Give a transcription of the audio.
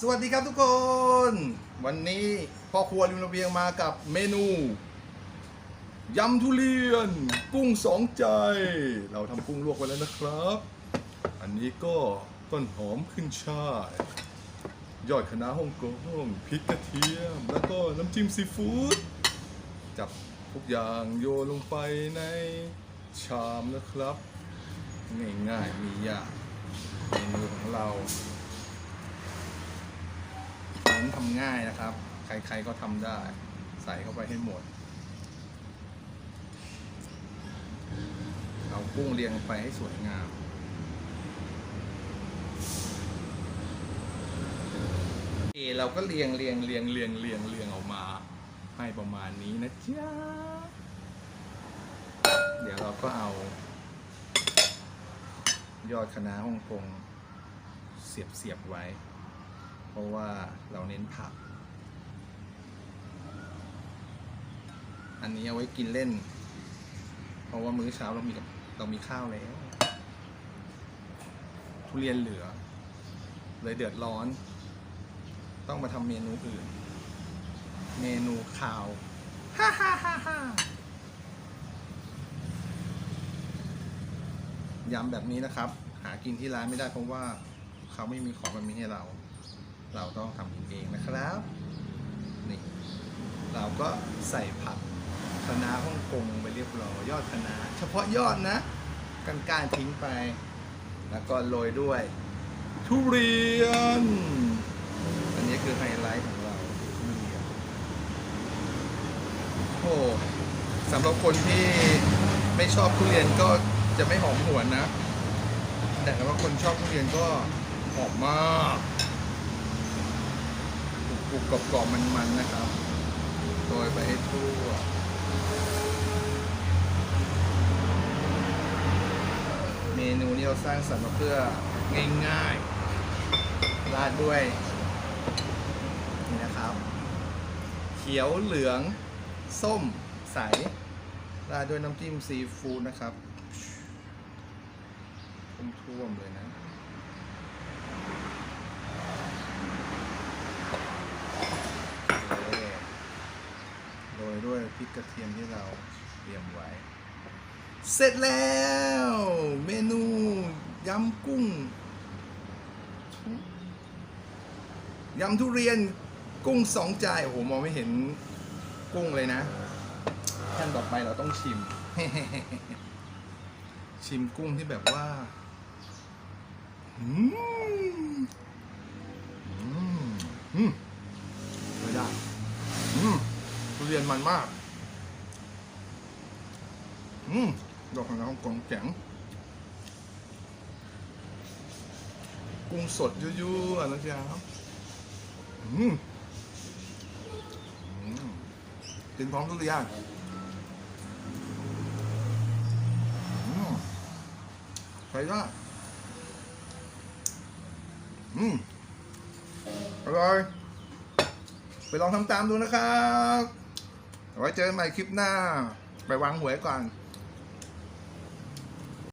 สวัสดีครับทุกคน วันนี้พ่อครัวริมระเบียงมากับเมนูยำทุเรียน กุ้งสองใจ เราทำกุ้งลวกไว้แล้วนะครับ อันนี้ก็ต้นหอมขึ้นช่าย ยอดคะน้าฮ่องกงพริกกระเทียม แล้วก็น้ำจิ้มซีฟู้ดจับทุกอย่างโยนลงไปในชามนะครับ ง่ายๆมียากเมนูของเรา น้นทำง่ายนะครับ ใครๆก็ทำได้ ใส่เข้าไปให้หมด เอากุ้งเรียงไปให้สวยงามเอเราก็เรียงเรียงเรียงเรียงเรียงเรียงออกมา ให้ประมาณนี้นะจ๊ะ เดี๋ยวเราก็เอา ยอดคณะฮ่องกงเสียบเสียบๆไว้ ราะว่าเราเน้นผัก อันนี้เอาไว้กินเล่น เพราะว่ามื้อเช้าเรามีกับเรามีข้าวแล้ว ทุเรียนเหลือ เลยเดือดร้อน ต้องมาทำเมนูอื่น เมนูข่าวฮ่าฮ่าฮ่าฮ่ายำแบบนี้นะครับ หากินที่ร้านไม่ได้เพราะว่าเขาไม่มีของแบบนี้ให้เรา เราต้องทำกินเองนะครับนี่เราก็ใส่ผักคะน้าฮ่องกงไปเรียบร้อยยอดคะน้าเฉพาะยอดนะกันการทิ้งไป แล้วก็โรยด้วย ทุเรียน อันนี้คือไฮไลท์ของเราทุเรียนโอ้สำหรับคนที่ไม่ชอบทุเรียนก็จะไม่หอมหวนนะ แต่สำหรับคนชอบทุเรียนก็หอมมากก รุบๆกรอบๆมันๆนะครับโรยไปให้ทั่วเมนูนี้เราสร้างสรรค์มาเพื่อง่ายๆ ราดด้วยนี่นะครับ เขียวเหลือง ส้มใส ราดด้วยน้ำจิ้มซีฟู้ดนะครับท่วมๆเลยนะ โรยด้วย พริกกระเทียมที่เราเตรียมไว้ เสร็จแล้ว เมนูยำกุ้งยำทุเรียนกุ้งสองใจโอ้โหมองไม่เห็นกุ้งเลยนะขั้นต่อไปเราต้องชิม ชิมกุ้งที่แบบว่าอืมอืมอืมไม่ได้อืมทุเรียนมันมาก อืมดอกของเรากลมแข็งกุ้งสดยั่วๆนะจ๊ะครับอืมอืมกินพร้อมทุเรียนอืมใช้ได้อืมอร่อยไปลองทำตามดูนะครับไว้เจอกันใหม่คลิปหน้า ไปวางหวยก่อน